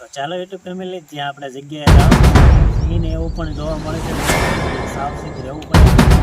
તો ચાલો YouTube family ત્યાં આપણે જગ્યાએ જાઓ. એને એવું પણ જોવા મળે છે. સાવચેત રહેવું પડે.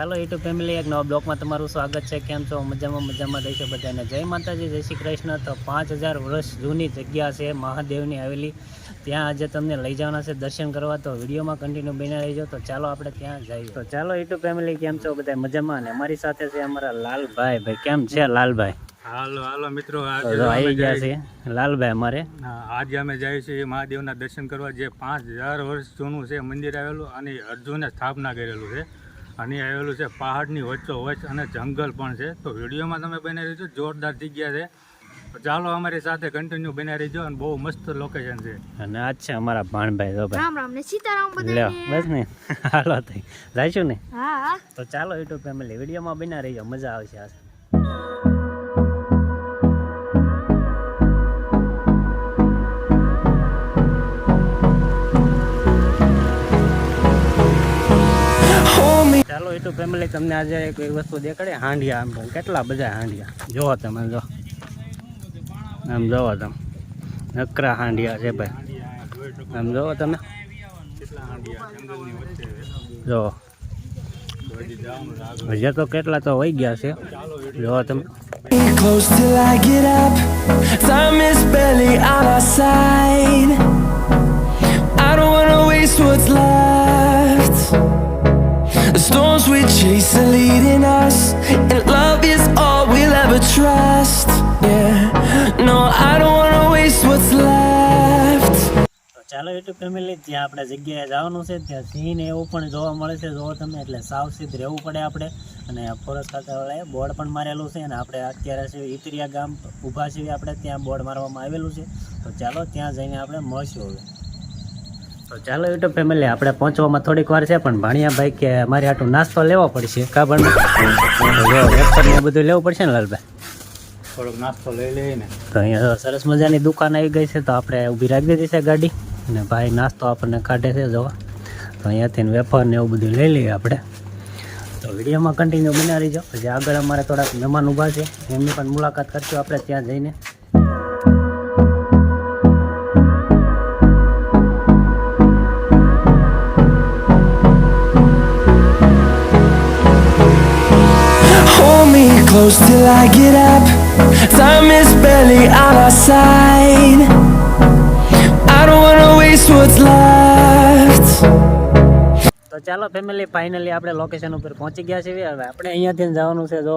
ચાલો યુટ્યુબ ફેમિલી એક નવા બ્લોગમાં તમારું સ્વાગત છે. કેમ છો? મજામાં મજામાં દઈશું બધાને. જય માતાજી જય શ્રી કૃષ્ણ. તો પાંચ હજાર વર્ષ જૂની જગ્યા છે મહાદેવની આવેલી. ત્યાં આજે તમને લઈ જવાના છે દર્શન કરવા. તો વિડીયોમાં કન્ટિન્યુ બની રહીજો. તો ચાલો આપણે ત્યાં જઈએ. તો ચાલો યુટ્યુબ ફેમિલી કેમ છો? બધા મજામાં? અને અમારી સાથે છે અમારા લાલભાઈ ભાઈ. કેમ છે લાલભાઈ? હાલો હાલો મિત્રો. આવી ગયા છે લાલભાઈ અમારે. આજે અમે જઈએ છીએ મહાદેવના દર્શન કરવા. જે પાંચ હજાર વર્ષ જૂનું છે મંદિર આવેલું અને અર્જુને સ્થાપના કરેલું છે. અને આવેલું છે પહાડની વચ્ચો વચ્ચ અને જંગલ પણ છે. તો વિડીયોમાં તમે બની રહીજો જોરદાર જગ્યા છે. ચાલો અમારી સાથે કન્ટિન્યુ બની રહીજો અને બહુ મસ્ત લોકેશન છે. અને આજ છે અમારા ભાણભાઈ જો રામ રામ ને સીતારામ લ્યો બસ ને. હાલો થઈ જઈશું ને? હા હા. તો ચાલો યુટ્યુબ ફેમિલી વિડીયોમાં બના રહીજો. મજા આવશે આ. ચાલો એટલું ફેમિલી તમને આજે એક વસ્તુ દેખાડે? હાંડિયા આમ કેટલા બધા હાંડિયા? જોવો તમે, જો. આમ જોવો તમે. નકરા હાંડિયા છે ભાઈ. આમ જોવો તમે. જો. હજા તો કેટલા તો વહી ગયા છે. જોવો તમે. Close till I get up. Time is barely on our side. I don't wanna waste what's left. Storms we chase are leading us, and love is all we'll ever trust. Yeah, no, I don't wanna waste what's left. ચાલો YouTube family ત્યાં આપણે જગ્યાએ જવાનું છે. ત્યાં સિંહ ને એવું પણ જોવા મળે છે. જોવો તમે એટલે સાવચેત રહેવું પડે આપણે. અને ફોરેસ્ટ ખાતાવાળાએ બોર્ડ પણ મારેલું છે. અને આપણે અત્યારે છે ઇતરિયા ગામ ઊભા છીએ આપણે. ત્યાં બોર્ડ મારવામાં આવેલું છે. તો ચાલો ત્યાં જઈને આપણે મળશું હવે. તો ચાલો યુટ્યુબ ફેમિલી આપણે પહોંચવામાં થોડીક વાર છે પણ ભાણિયાભાઈ કે મારે આટલું નાસ્તો લેવો પડશે. કાબણ પણ? વેફર ને એ બધું લેવું પડશે ને લાલભાઈ? થોડોક નાસ્તો લઈ લઈએ ને તો અહીંયા સરસ મજાની દુકાન આવી ગઈ છે તો આપણે ઊભી રાખી દીધી છે ગાડી. અને ભાઈ નાસ્તો આપણને કાઢે છે જોવા. તો અહીંયાથી વેફર ને એવું બધું લઈ લઈએ આપણે. તો વિડીયોમાં કન્ટિન્યુ બનાવી રહીજો પછી આગળ અમારે થોડાક મહેમાન ઊભા છે. એમની પણ મુલાકાત કરશું આપણે ત્યાં જઈને. Close till I get up. Time is barely on our side. I don't wanna waste what's left. તો ચાલો ફેમિલી ફાઇનલી આપણે લોકેશન ઉપર પહોંચી ગયા છીએ હવે આપણે અહીંયાથી જવાનું છે, જો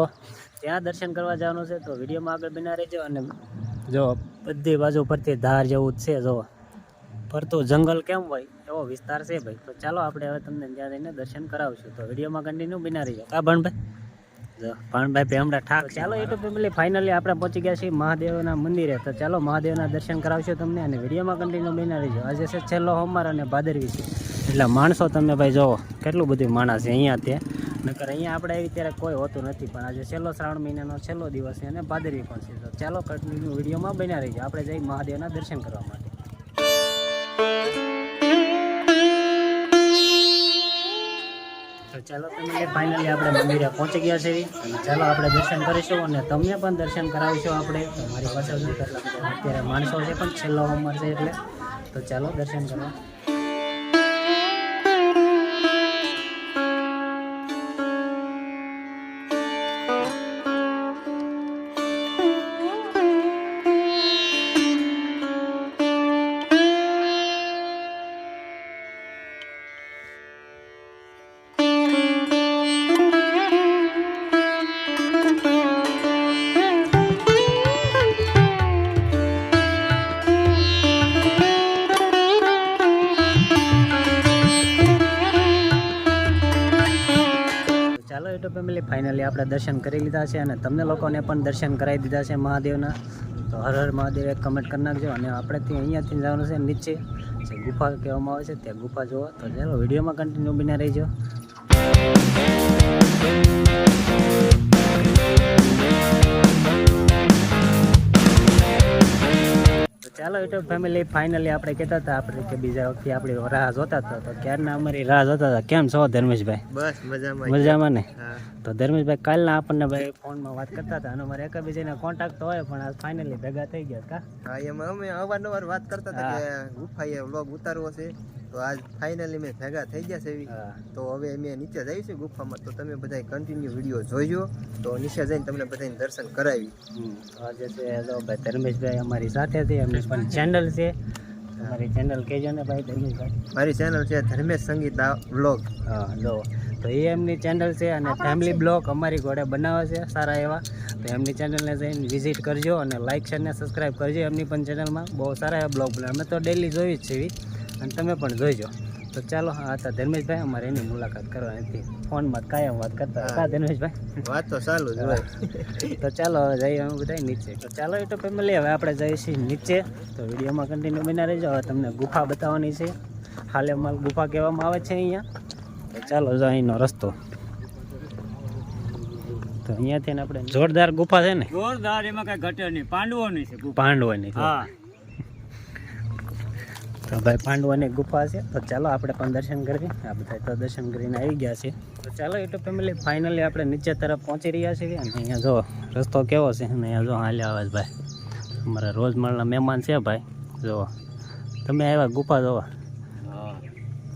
ત્યાં દર્શન કરવા જવાનું છે, તો વિડીયોમાં આગળ બના રહેજો અને જો બધી બાજુ પરથી ધાર જેવું જ છે, જો ફરતું જંગલ કેમ હોય, એવો વિસ્તાર છે ભાઈ તો ચાલો આપણે હવે તમને ત્યાં જઈને દર્શન કરાવશું તો વિડીયોમાં કન્ટિન્યુ બિના રહીજો કા ભણભાઈ ભણભાઈ ભેમડા ઠાક. ચાલો યુટ્યુબ ફેમિલી ફાઇનલી આપણે પહોંચી ગયા છીએ મહાદેવના મંદિરે. તો ચાલો, મહાદેવના દર્શન કરાવશો તમને અને વિડીયોમાં કન્ટિન્યુ બની રહીજો. આજે છે છેલ્લો હોમવાર અને ભાદરવી છે. એટલે માણસો તમે ભાઈ જોવો કેટલું બધું માણસ છે અહીંયા તે. નકર અહીંયા આપણે એવી ત્યારે કોઈ હોતું નથી, પણ આજે છેલ્લો શ્રાવણ મહિનાનો છેલ્લો દિવસ છે અને ભાદરવી પણ છે. તો ચાલો કન્ટિન્યુ વિડીયોમાં બન્યા રહીજો. આપણે જઈ મહાદેવના દર્શન કરવા માટે. તો ચાલો ફેમિલી ફાઇનલી આપણે મંદિરે પહોંચી ગયા છે ચાલો આપણે દર્શન કરીશું અને તમને પણ દર્શન કરાવીશું આપણે. મારી પાસે અત્યારે માણસો છે પણ છેલ્લો ઉંમર છે એટલે. તો ચાલો દર્શન કરવા. ફાઇનલી આપણે દર્શન કરી લીધા છે અને તમને લોકોને પણ દર્શન કરાવી દીધા છે મહાદેવના. તો હર હર મહાદેવ એક કમેન્ટ કરી નાખજો અને આપણે ત્યાં અહીંયાથી જવાનું છે નીચે. જે ગુફા કહેવામાં આવે છે ત્યાં ગુફા જોવા. તો ચાલો વિડીયોમાં કન્ટિન્યુ બિના રહીજો. યુટ્યુબ ફેમિલી ફાઇનલી આપણે કહેતા હતા આપણે કે બીજા વખતે આપણે રાહ જોતા હતા. તો ક્યારના અમારી રાહ જોતા હતા? કેમ છો ધર્મેશભાઈ? બસ મજામાં. મજામાં ને? તો ધર્મેશભાઈ કાલના આપણને ભાઈ ફોનમાં વાત કરતા હતા. અને અમારે એકબીજાને કોન્ટેક્ટ તો હોય પણ આ ફાઇનલી ભેગા થઈ ગયા કા હા એમાં અમે અવારનવાર વાત કરતા હતા. કે ગુફાએ વ્લોગ ઉતારવો છે. તો આજ ફાઇનલી મેં ભેગા થઈ ગયા છે એવી. હા. તો હવે અમે નીચે જઈશું ગુફામાં. તો તમે બધા કન્ટિન્યુ વીડિયો જોઈજો તો નીચે જઈને તમને બધાને દર્શન કરાવી. આજે છે હેલો ભાઈ ધર્મેશભાઈ અમારી સાથે છે. એમની પણ ચેનલ છે. તમારી ચેનલ કહેજો ને ભાઈ ધર્મેશભાઈ. મારી ચેનલ છે ધર્મેશ સંગીત વ્લોગ હા જો તો એ એમની ચેનલ છે અને ફેમિલી બ્લોગ અમારી ઘોડે બનાવે છે સારા એવા. તો એમની ચેનલને જઈને વિઝિટ કરજો અને લાઇક શેર ને સબસ્ક્રાઈબ કરજો. એમની પણ ચેનલમાં બહુ સારા એવા બ્લોગ બનાવે. અમે તો ડેલી જોઈ જ છીએ. અને તમે પણ જોઈજો. તો ચાલો હા હતા ધર્મેશભાઈ અમારે એની મુલાકાત કરવાની હતી. ફોનમાં કાયમ વાત કરતા હતા. ધર્મેશભાઈ? વાત તો ચાલુ જ હોય. તો ચાલો હવે જઈએ અમે બધા નીચે. તો ચાલો એ તો ફેમિલી હવે આપણે જઈએ છીએ નીચે. તો વિડીયોમાં કન્ટિન્યુ બના રહેજો. હવે તમને ગુફા બતાવવાની છે. હાલેમાં ગુફા કહેવામાં આવે છે અહીંયા. તો ચાલો જો અહીંનો રસ્તો. તો અહીંયાથી ને આપણે જોરદાર ગુફા છે ને? જોરદાર એમાં કઈ ઘટે નહીં. પાંડવોની છે. પાંડવાની હા. તો ભાઈ પાંડવાની ગુફા છે. તો ચાલો આપણે પણ દર્શન કરીએ આ બધા તો દર્શન કરીને આવી ગયા છે. તો ચાલો એટલું ફેમિલી ફાઇનલી આપણે નીચે તરફ પહોંચી રહ્યા છીએ. અને અહીંયા જો રસ્તો કેવો છે? અને અહીંયા જો હાલ્યા આવે ભાઈ. અમારા રોજમરના મહેમાન છે ભાઈ. જો, તમે આવ્યા ગુફા જોવા?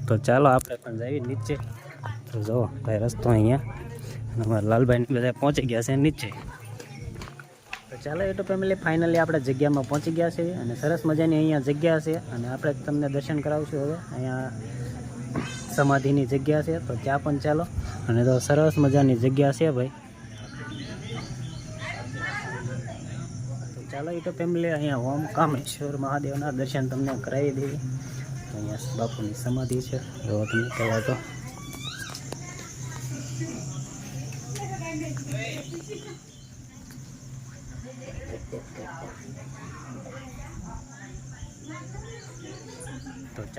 તો ચાલો આપણે પણ જઈએ નીચે. તો જો, ભાઈ રસ્તો અહીંયા. અને અમારા લાલભાઈ બધા પહોંચી ગયા છે નીચે. તો ચાલો, એ તો ફેમિલી ફાઇનલી આપણે જગ્યામાં પહોંચી ગયા છે અને સરસ મજાની અહીંયા જગ્યા છે અને આપણે તમને દર્શન કરાવશું હવે. અહીંયા સમાધિની જગ્યા છે, તો ત્યાં પણ ચાલો. અને તો સરસ મજાની જગ્યા છે ભાઈ. તો ચાલો, એ તો ફેમિલી અહીંયા ઓમ કામેશ્વર મહાદેવના દર્શન તમને કરાવી દઈએ. અહીંયા બાપુની સમાધિ છે, જો તમે કહેવાય તો.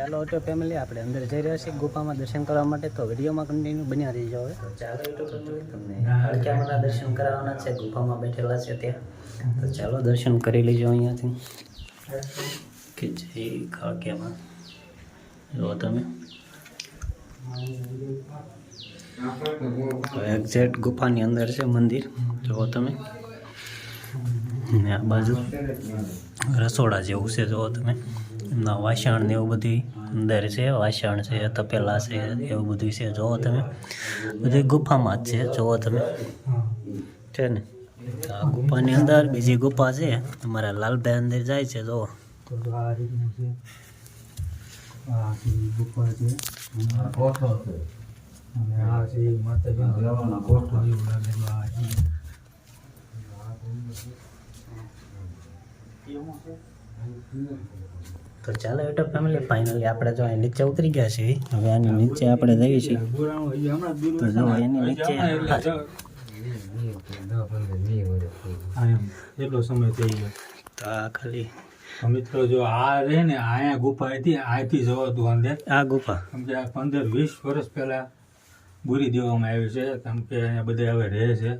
ચાલો ઓટો ફેમિલી આપણે અંદર જઈ રહ્યા છીએ ગુફામાં દર્શન કરવા માટે. તો વિડીયોમાં કન્ટિન્યુ બન્યા રહી જાવ તો ચાલો ઓટો તમને હળક્યામાંના દર્શન કરાવવાના છે. ગુફામાં બેઠેલા છે ત્યાં. તો ચાલો દર્શન કરી લેજો અહીંયાથી. કે જય ખાળક્યામાં જુઓ તમે. એક્ઝેક્ટ ગુફાની અંદર છે મંદિર. જુઓ તમે. ને આ બાજુ રસોડા જેવું છે જુઓ તમે. એમના વાસણ ને એવું બધું અંદર છે, વાસણ છે, તપેલા છે, એવું બધું છે. જુઓ તમે, બધી ગુફામાં જ છે, જુઓ તમે. છે ને? આ ગુફાની અંદર બીજી ગુફા છે, અમારા લાલભાઈ અંદર જાય છે, જુઓ. તો ચાલો એટો ફેમિલી ફાઇનલી આપણે જો અહીં નીચે ઉતરી ગયા છે હવે આની નીચે આપણે જઈએ છીએ. તો જો એની નીચે એટલો સમય થઈ ગયો. તો આ ખાલી મિત્રો જો આ રહે ને અહીંયા ગુફા હતી અહીંથી જવાતું અંદર. આ ગુફા. સમજે આ પંદર વીસ વર્ષ પહેલા બુરી દેવામાં આવી છે કેમ કે અહીંયા બધા હવે રહે છે.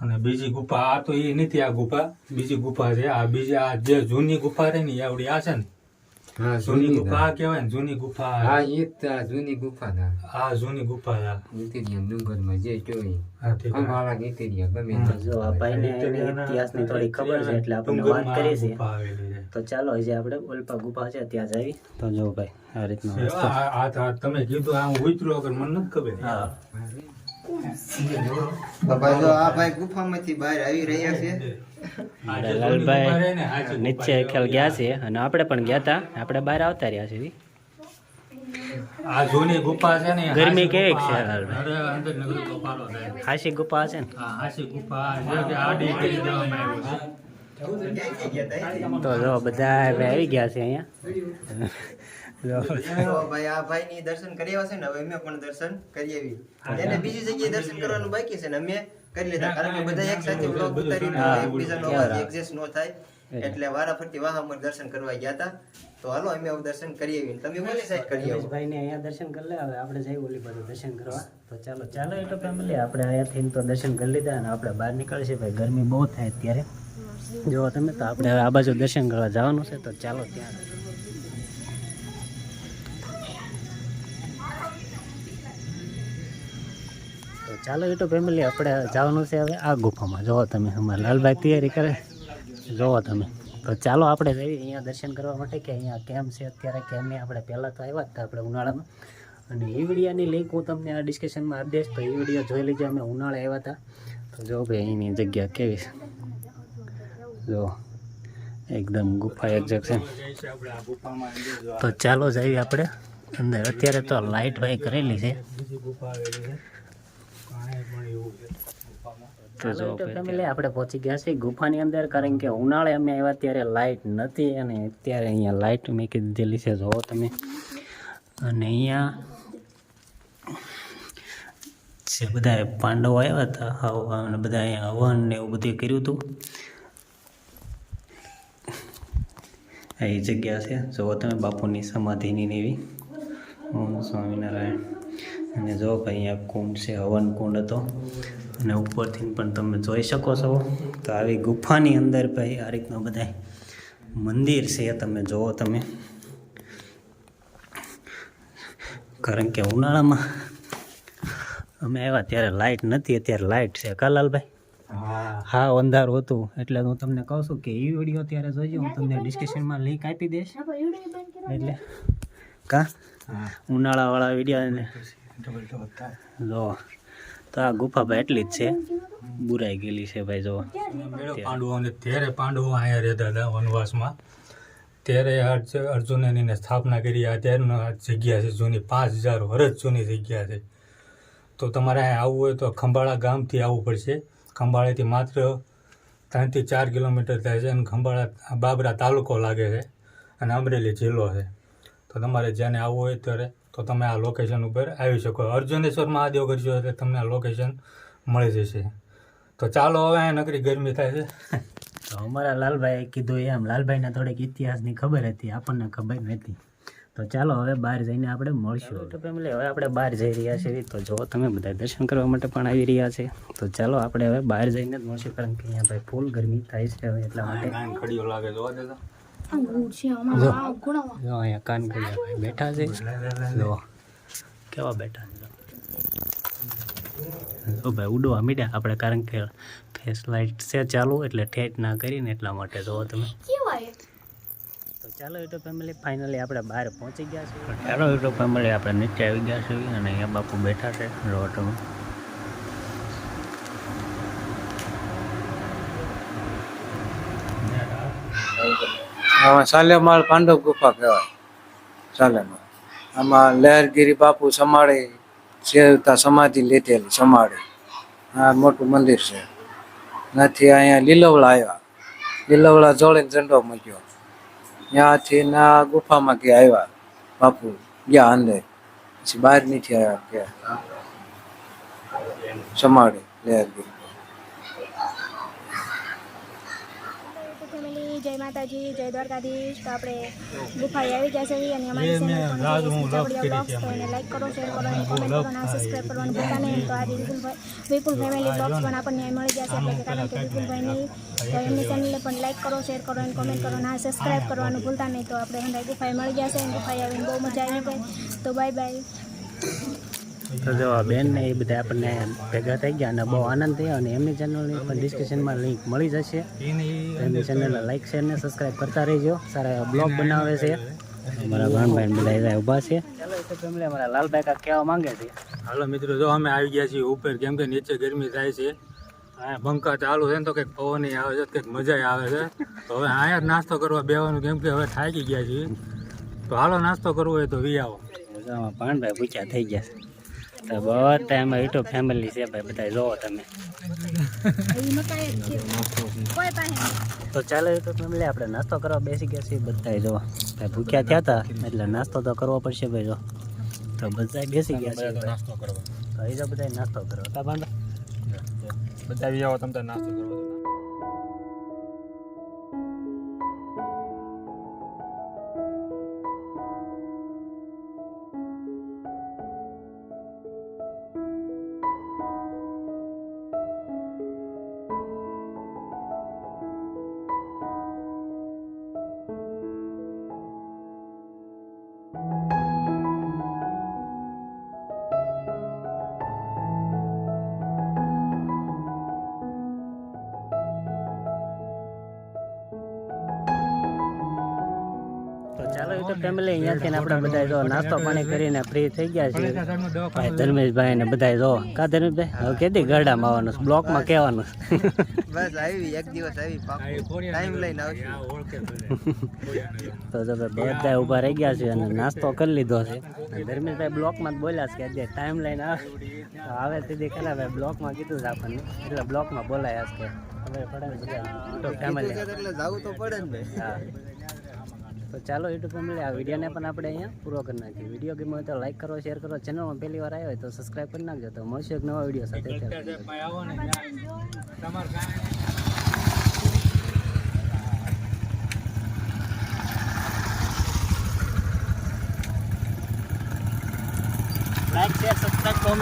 અને બીજી ગુફા આ તો એ નથી આ ગુફા બીજી ગુફા છે. આ બીજી આ જે જૂની ગુફા રહે ને એ આવડી આ છે ને? હા જૂની ગુફા આ કહેવાય ને જૂની ગુફા. હા એ આ જૂની ગુફા ના. આ જૂની ગુફા આ. નીતિરિયા ડુંગરમાં જે જોઈ. હા, ઠીક છે. ખંભાળા નીતિરિયા ગમે. જો આ ભાઈને ઇતિહાસની થોડી ખબર છે એટલે આપણે વાત ડુંગરમાં કરી છે. ગુફા આવેલી છે. તો ચાલો હજી આપણે ઓલપા ગુફા છે ત્યાં જઈ તો જો ભાઈ આ રીતનો આ- તમે કીધું આ હું ઉતર્યો અગર મને નથી ખબર. હા. ભાઈ આ ભાઈ ગુફામાંથી બહાર આવી રહ્યા છે લાલભાઈ નીચે ખ્યાલ ગયા છે અને આપણે પણ ગયા હતા આપણે બહાર આવતા રહ્યા છીએ આ જૂની ગુફા છે ને ગરમી કેવી છે લાલભાઈ? અરે, અંદર નગરી કપાળો થાય. ખાસી ગુફા છે ને આ ગુફા છે કે આડી કરી દેવામાં આવ્યું છે. ક્યાંથી ગયા તા? જો બધા આવી ગયા છે અહીંયા ભાઈ આ ભાઈ ની દર્શન કરી આવ્યા છે ને હવે અમે પણ દર્શન કરી આવી એને બીજી જગ્યાએ દર્શન કરવાનું બાકી છે ને અમે કરી લીધા. કારણ કે બધા એક સાથે બ્લોગ ઉતારી એકબીજાનો અવાજ એડજસ્ટ ન થાય. એટલે વારાફરતી વાહામાં દર્શન કરવા ગયા હતા. તો હાલો અમે હવે દર્શન કરી આવી તમે કોની સાઈડ કરી આવો. ભાઈ ને અહીંયા દર્શન કરી લે હવે આપણે જઈએ ઓલી બાજુ દર્શન કરવા. તો ચાલો ચાલો એટલે તો ફેમિલી આપણે અહીંયાથી તો દર્શન કરી લીધા અને આપણે બહાર નીકળીએ ભાઈ ગરમી બહુ થાય અત્યારે. જો તમે તો આપણે હવે આ બાજુ દર્શન કરવા જવાનું છે. તો ચાલો ત્યાં. ચાલો તો ફેમિલી આપણે જવાનું છે હવે આ ગુફામાં. જોવો તમે, અમારા લાલભાઈ તૈયારી કરે જોવો તમે. તો ચાલો, આપણે જઈએ અહીંયા દર્શન કરવા માટે કે અહીંયા કેમ છે, અત્યારે કેમ નહીં? આપણે પહેલાં તો આવ્યા જ હતા આપણે ઉનાળામાં. અને એ વિડીયાની લિંક હું તમને આ ડિસ્કશનમાં આપી દઈશ. તો એ વીડિયો જોઈ લેજો, અમે ઉનાળે આવ્યા હતા. તો જો ભાઈ, અહીંની જગ્યા કેવી છે. જો એકદમ ગુફા એક્ઝેક્ટ છે. તો ચાલો જઈએ આપણે. અંદર અત્યારે તો લાઇટ ભાઈ કરેલી છે. ફેમિલી આપણે પહોંચી ગયા છીએ ગુફાની અંદર કારણ કે ઉનાળે અમે આવ્યા ત્યારે લાઇટ નથી અને અત્યારે અહીંયા લાઇટ મૂકી દીધેલી છે જો તમે. અને અહીંયા જે બધા પાંડવો આવ્યા હતા હવ- અને બધા અહીંયા હવન ને એવું બધું કર્યું હતું. એ જગ્યા છે. જુઓ તમે બાપુની સમાધિની ને એવી. ઓમ સ્વામિનારાયણ. અને જો ભાઈ અહીંયા કુંડ છે હવન કુંડ હતો. અને ઉપરથી પણ તમે જોઈ શકો છો. તો આવી ગુફાની અંદર ભાઈ આ રીતના બધા મંદિર છે તમે જુઓ તમે. કારણ કે ઉનાળામાં અમે આવ્યા ત્યારે લાઇટ નથી અત્યારે લાઇટ છે. કાલાલભાઈ હા. હા અંધારું હતું. એટલે હું તમને કહું છું કે એ વીડિયો ત્યારે જોઈજો હું તમને ડિસ્કશનમાં લિંક આપી દઈશ. એટલે કા? હા. ઉનાળાવાળા વીડિયો જો તો આ ગુફા ભાઈ એટલી જ છે. બુરાઈ ગયેલી છે ભાઈ જો મેળો પાંડવોને ત્યારે પાંડવો અહીંયા રહેતા હતા વનવાસમાં. ત્યારે અર્જ- અર્જુને એની સ્થાપના કરી. આ ત્યારનો જગ્યા છે જૂની, પાંચ હજાર વર્ષ જૂની જગ્યા છે. તો તમારે અહીંયા આવવું હોય તો ખંભાળા ગામથી આવવું પડશે. ખંભાળાથી માત્ર ત્રણથી ચાર કિલોમીટર થાય છે અને ખંભાળા બાબરા તાલુકો લાગે છે અને અમરેલી જિલ્લો છે. તો તમારે જેને આવવું હોય ત્યારે તો તમે આ લોકેશન ઉપર આવી શકો. અર્જુનેશ્વર મહાદેવ કરશો એટલે તમને આ લોકેશન મળી જશે. તો ચાલો હવે અહીંયા નકરી ગરમી થાય છે. તો અમારા લાલભાઈ કીધું એમ લાલભાઈના થોડીક ઇતિહાસની ખબર હતી આપણને ખબર નથી તો ચાલો હવે બહાર જઈને આપણે મળશું તો ફેમિલી હવે આપણે બહાર જઈ રહ્યા છીએ. તો જો તમે બધા દર્શન કરવા માટે પણ આવી રહ્યા છે. તો ચાલો આપણે હવે બહાર જઈને જ મળશું કારણ કે અહીંયા ભાઈ ફૂલ ગરમી થાય છે હવે એટલા માટે. ખડીયો લાગે જોવા દેતો. જો. અહીંયા કાન કર્યા બેઠા છે. જો. કેવા બેઠા છે જો. ભાઈ ઉડવા મીડ્યા આપણે કારણ કે ફેસ લાઇટ છે ચાલુ એટલે ઠેઠ ના કરીને એટલા માટે જોવો તમે. તો ચાલો યુટ્યુબ ફેમિલી ફાઇનલી આપણે બહાર પહોંચી ગયા છીએ. ચાલો યુટ્યુબ ફેમિલી આપણે નીચે આવી ગયા છીએ અને અહીંયા બાપુ બેઠા છે. જો તમે. સાલેમાળ પાંડવ ગુફા કહેવાય. સાલેમાળ. આમાં લહેરગીરી બાપુ સમાડે સેવતા સમાધિ લીધેલી સમાડે. આ મોટું મંદિર છે. ત્યાંથી અહીંયા લીલવડા આવ્યા. લીલવડા જોડે ઝંડો મૂક્યો. ત્યાંથી ના ગુફામાં કે આવ્યા. બાપુ ગયા અંદર. પછી બહાર નથી આવ્યા કે સમાડે લહેરગીરી. જય માતાજી જય દ્વારકાધીશ. તો આપણે ગુફાએ આવી ગયા છે અને અમારી ચેનલ છે. લાઈક કરો શેર કરો અને કોમેન્ટ કરો અને સબસ્ક્રાઈબ કરવાનું ભૂલતા નહીં. તો આજે વિપુલભાઈ વિપુલ ફેમિલી બ્લોગ્સ પણ આપણને મળી જશે. એટલે કે કારણ કે વિપુલભાઈની તો એમની ચેનલને પણ લાઈક કરો શેર કરો અને કોમેન્ટ કરો અને સબસ્ક્રાઈબ કરવાનું ભૂલતા નહીં. તો આપણે હંડાઈ ગુફાએ મળી ગયા છે ગુફાએ આવીને બહુ મજા આવી ગઈ તો બાય બાય તો જો આ બેન ને એ બધા આપણને ભેગા થઈ ગયા અને બહુ આનંદ થયો અને એમની ચેનલની પણ ડિસ્ક્રિપ્શનમાં લિંક મળી જશે. એમની ચેનલને લાઇક શેર ને સબસ્ક્રાઈબ કરતા રહેજો. સારા એવા બ્લોગ બનાવે છે. અમારા ભાણભાઈ બધા એવા ઊભા છે. ફેમિલી અમારા લાલભાઈ કાક કહેવા માંગે છે. હાલો મિત્રો જો અમે આવી ગયા છીએ ઉપર કેમ કે નીચે ગરમી થાય છે. આ પંખા ચાલુ છે ને તો કંઈક પવન આવે છે કંઈક મજા આવે છે. તો હવે અહીંયા જ નાસ્તો કરવા બેવાનું કેમ કે હવે થાકી ગયા છીએ. તો હાલો નાસ્તો કરવો હોય તો વી આવો. પાણભાઈ ભાણભાઈ પૂછ્યા થઈ ગયા છે. તો બધા એમાં યુટ્યુબ ફેમિલી છે ભાઈ બધા જોવો તમે તો ચાલો યુટ્યુબ ફેમિલી આપણે નાસ્તો કરવા બેસી ગયા છીએ બધા જોવા ભૂખ્યા થયા હતા એટલે નાસ્તો તો કરવો પડશે ભાઈ જો તો બધા બેસી ગયા છે નાસ્તો કરવા અહીં તો બધા નાસ્તો કરો તા બધા તો ફેમિલી અહીંયાથી આપણે બધા જો નાસ્તો પાણી કરીને ફ્રી થઈ ગયા છે ભાઈ ધર્મેશભાઈ ને બધા જો. કા ધર્મેશભાઈ? હવે કેદી ગરડામાં આવવાનું છે? બ્લોકમાં કહેવાનું છે. બસ આવી એક દિવસ આવી ટાઈમ લઈને આવશે. તો જો ભાઈ બધા ઊભા રહી ગયા છે અને નાસ્તો કરી લીધો છે. અને ધર્મેશભાઈ બ્લોકમાં જ બોલ્યા છે કે અત્યારે ટાઈમ લઈને આવે. તો તેથી ખરા ભાઈ બ્લોકમાં કીધું છે આપણને. એટલે બ્લોકમાં બોલાયા છે હવે પડે ને બધા યુટ્યુબ ફેમિલી એટલે જવું તો પડે ને ભાઈ. હા. તો ચાલો યુટ્યુબ ફેમિલી આ વિડીયોને પણ આપણે અહીંયા પૂરો કરી નાખીએ. વીડિયો ગમ્યો હોય તો લાઈક કરો શેર કરો. ચેનલમાં પહેલી વાર આવ્યો હોય તો સબસ્ક્રાઈબ કરી નાખજો. તો મળશે એક નવા વીડિયો સાથે. ત્યાં સુધી. આવો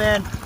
ને.